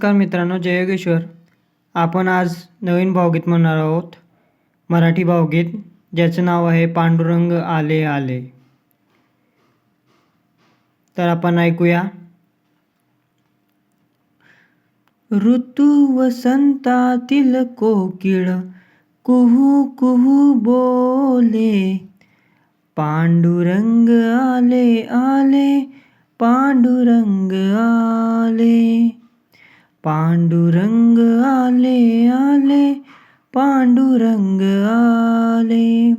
नमस्कार मित्रांनो जय योगेश्वर. आपण आज नवीन भावगीत म्हणणार आहोत. मराठी भावगीत ज्याचं नाव आहे पांडुरंग आले आले. तर आपण ऐकूया. ऋतू वसंतातील कोकिळ कुहू कुहू बोले. पांडुरंग आले आले पांडुरंग आले पांडुरंग आले आले पांडुरंग आले.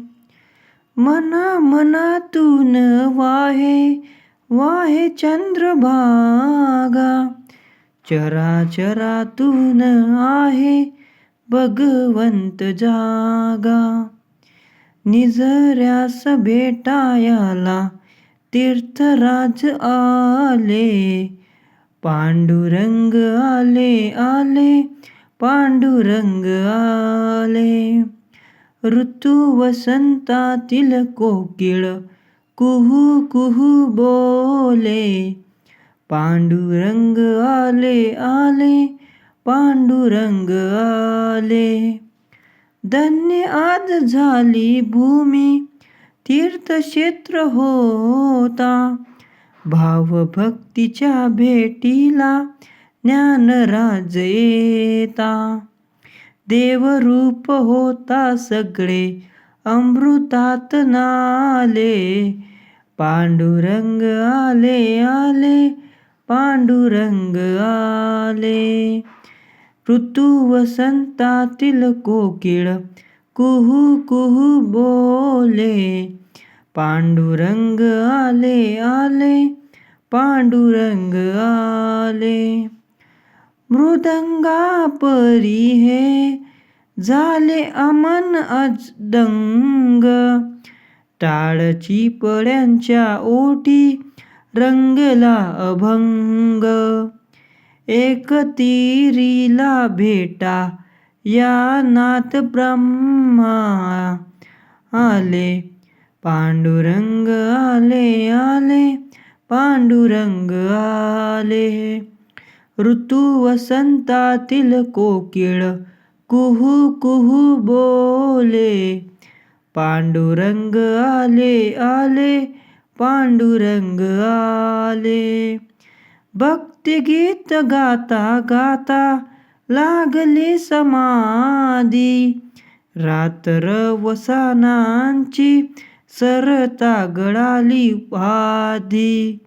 मना मनातून वाहे वाहे चंद्रभागा. चराचरातून आहे भगवंत जागा. निजऱ्यास भेटायाला तीर्थराज आले. पांडुरंग आले आले पांडुरंग आले. ऋतू वसंतातील कोकिळ कुहू कुहू बोले. पांडुरंग आले आले पांडुरंग आले. धन्य आज झाली भूमी तीर्थक्षेत्र होता. भावभक्तीच्या भेटीला ज्ञानराज येता. देवरूप होता सगळे अमृतात नाले. पांडुरंग आले आले पांडुरंग आले. ऋतू वसंतातील कोकिळ कुहू कुहू बोले. पांडुरंग आले आले पांडुरंग आले. मृदंगा परी हे झाले अमन अजदंग. टाळची पड्यांच्या ओटी रंगला अभंग. एक तिरीला भेटा या नाथ ब्रह्मा आले. पांडुरंग आले आले पांडुरंग आले. ऋतू वसंतातील कोकिळ कुहू कुहू बोले. पांडुरंग आले आले पांडुरंग आले. भक्तिगीत गाता गाता लागले समाधी. रात्र वसानांची सरता गळाली आधी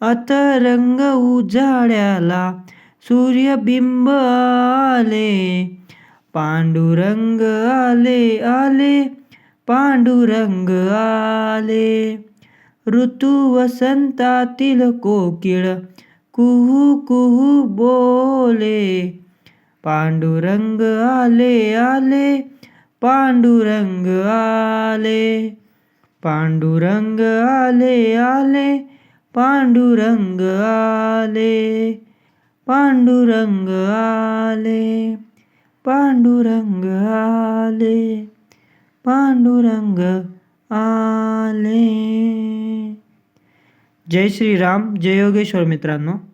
अतरंग उजाड्याला सूर्यबिंब आले. पांडुरंग आले आले. पांडुरंग आले. ऋतू वसंतातील कोकिळ कुहू कुहू बोले. पांडुरंग आले आले. पांडुरंग आले. पांडुरंग आले आले पांडुरंग आले पांडुरंग आले पांडुरंग आले पांडुरंग आले. जय श्रीराम जय योगेश्वर मित्रांनो.